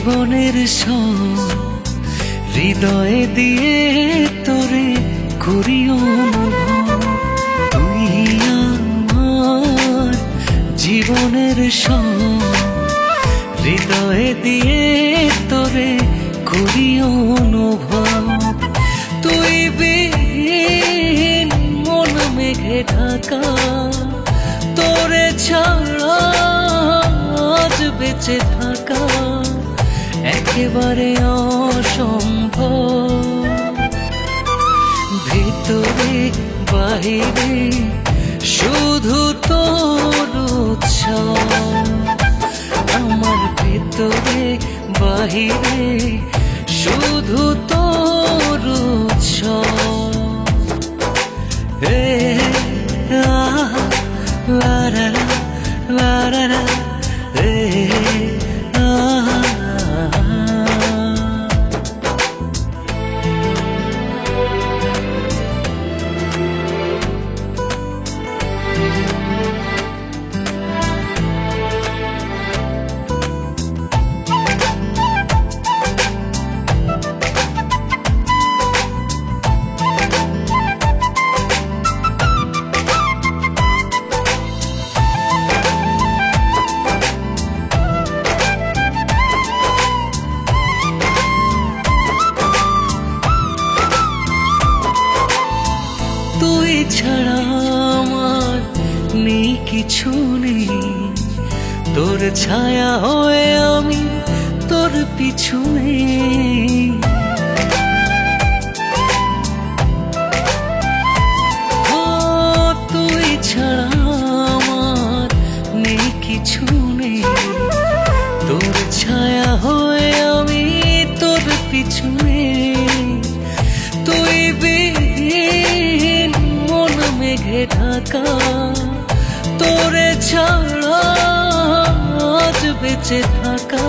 জীবনের হৃদয়ে দিয়ে তোরে করি অনুভব। তুই আমার জীবনের হৃদয়ে দিয়ে তোরে করি অনুভব। তুই বিহীন মন মেঘে ঢাকা, তোরে ছাড়া আজ বেঁচে থাকা। একেবারে অসম্ভব। ভিতরে বাহিরে শুধু তোর আমার ভিতরে বাহিরে শুধু তোর আহ, লা লা, কিছু নেই। তোর ছায়া হয়ে আমি তোর পিছু নেই ও, তুই ছাড়া আমার নেই কিছু নেই। তোর ছায়া হয়ে আমি তোর পিছু নেই তুই বিহীন মন মেঘে তোরে ছাড়া আজ বেঁচে থাকা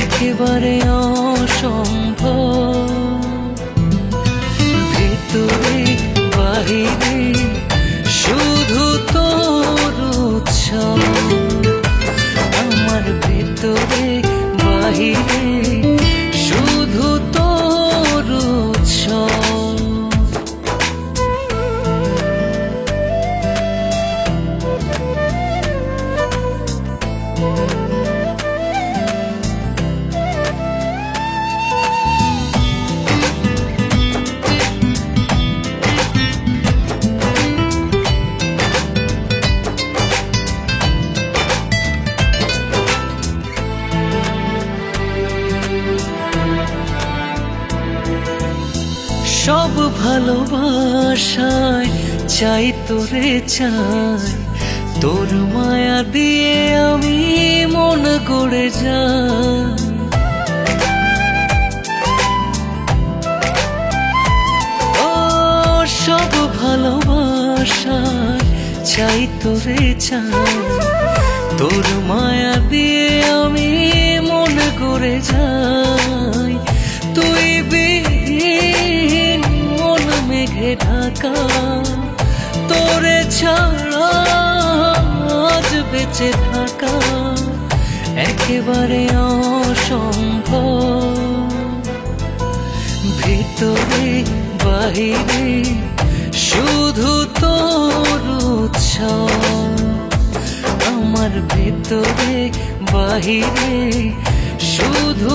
একেবারে অসম্ভব। ভেতরে বাহিরে শুধু তোর উৎসব। আমার ভেতরে বাহিরে সব ভালোবাসায় চাই তোরে চাই। তোর মায়া দিয়ে আমি মন গড়ে যাই। ও, সব ভালোবাসায় চাই তোরে চাই। তোর মায়া দিয়ে আমি মন গড়ে যাই। তুই ঢাকা, তোরে ছাড়া আজ বেঁচে থাকা একেবারে অসম্ভব। ভিতরে, বাহিরে শুধু তোর আমার ভিতরে, বাহিরে শুধু